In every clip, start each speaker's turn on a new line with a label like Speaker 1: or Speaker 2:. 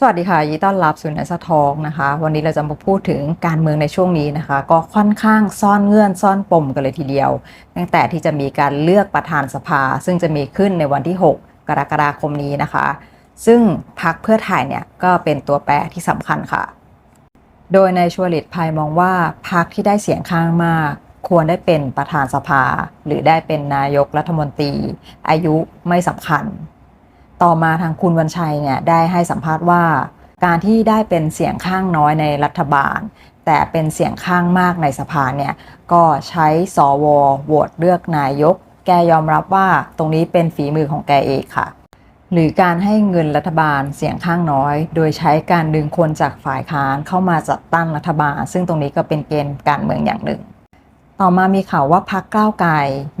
Speaker 1: สวัสดีค่ะยินดีต้อนรับสู่นัสทองนะคะ วันนี้เราจะมาพูดถึงการเมืองในช่วงนี้นะคะ ก็ค่อนข้างซ่อนเงื่อนซ่อนปมกันเลยทีเดียว ตั้งแต่ที่จะมีการเลือกประธานสภา ซึ่งจะมีขึ้นในวันที่ 6 กรกฎาคมนี้นะคะ ซึ่งพักเพื่อไทยเนี่ยก็เป็นตัวแปรที่สำคัญค่ะ โดยในายชวลิตภัยมองว่าพักที่ได้เสียงข้างมาก ควรได้เป็นประธานสภา หรือได้เป็นนายกรัฐมนตรี อายุไม่สำคัญ ต่อมาทางคุณวันชัยเนี่ยได้ให้สัมภาษณ์ว่า การที่ได้เป็นเสียงข้างน้อยในรัฐบาล แต่เป็นเสียงข้างมากในสภาเนี่ยก็ใช้สวโหวตเลือกนายก แกยอมรับว่าตรงนี้เป็นฝีมือของแกเองค่ะ หรือการให้เงินรัฐบาลเสียงข้างน้อย โดยใช้การดึงคนจากฝ่ายค้านเข้ามาจัดตั้งรัฐบาล ซึ่งตรงนี้ก็เป็นเกณฑ์การเมืองอย่างหนึ่ง ต่อมามีข่าวว่าพักก้าวไกล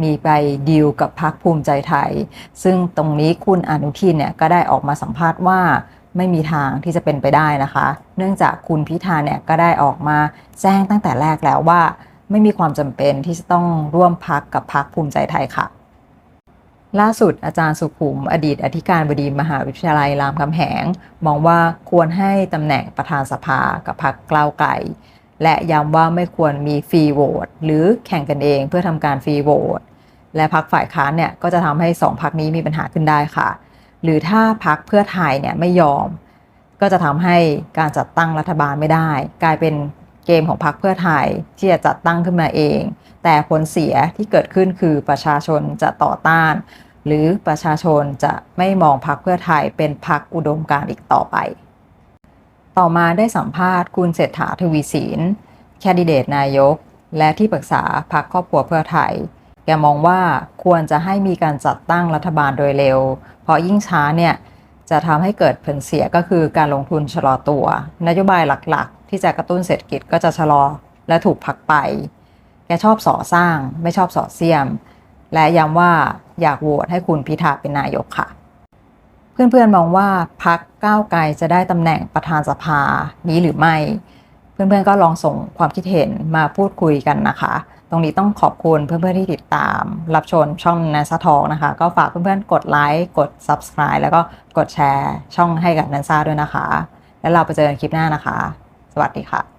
Speaker 1: มีไปดีลกับพักภูมิใจไทย ซึ่งตรงนี้คุณอนุทินเนี่ยก็ได้ออกมาสัมภาษณ์ว่าไม่มีทางที่จะเป็นไปได้นะคะ เนื่องจากคุณพิธาเนี่ยก็ได้ออกมาแจ้งตั้งแต่แรกแล้วว่า ไม่มีความจำเป็นที่จะต้องร่วมพักกับพักภูมิใจไทยค่ะ ล่าสุดอาจารย์สุขุม อดีตอธิการบดีมหาวิทยาลัยรามคำแหง มองว่าควรให้ตำแหน่งประธานสภากับพรรคกล้าวไกล และย้ำว่าไม่ควรมีฟรีโหวตหรือแข่งกันเองเพื่อทำการฟรีโหวตและพรรคฝ่ายค้านเนี่ยก็จะทำให้สองพรรคนี้มีปัญหาขึ้นได้ค่ะ หรือถ้าพรรคเพื่อไทยเนี่ยไม่ยอม ก็จะทำให้การจัดตั้งรัฐบาลไม่ได้ กลายเป็นเกมของพรรคเพื่อไทยที่จะจัดตั้งขึ้นมาเอง แต่ผลเสียที่เกิดขึ้นคือประชาชนจะต่อต้าน หรือประชาชนจะไม่มองพรรคเพื่อไทยเป็นพรรคอุดมการอีกต่อไป ต่อมาได้สัมภาษณ์คุณเศรษฐาทวีสินแคนดิเดตนายก และที่ปรึกษาพรรคครอบครัวเพื่อไทย แกมองว่าควรจะให้มีการจัดตั้งรัฐบาลโดยเร็ว เพราะยิ่งช้าเนี่ยจะทำให้เกิดผลเสียก็คือการลงทุนชะลอตัว นโยบายหลักๆ ที่จะกระตุ้นเศรษฐกิจก็จะชะลอและถูกพักไป แกชอบสอสร้าง ไม่ชอบสอเสียม และย้ำว่าอยากโหวตให้คุณพิธาเป็นนายกค่ะ เพื่อนๆมองว่าพักก้าวไกลจะได้ตำแหน่งประธานสภานี้หรือไม่ เพื่อนๆก็ลองส่งความคิดเห็นมาพูดคุยกันนะคะ ตรงนี้ต้องขอบคุณเพื่อนๆที่ติดตาม รับชมช่องนันซาทองนะคะ ก็ฝากเพื่อนๆกดไลค์กด Subscribe แล้วก็กดแชร์ช่องให้กับนันซาด้วยนะคะ แล้วเราไปเจอกันคลิปหน้านะคะ สวัสดีค่ะ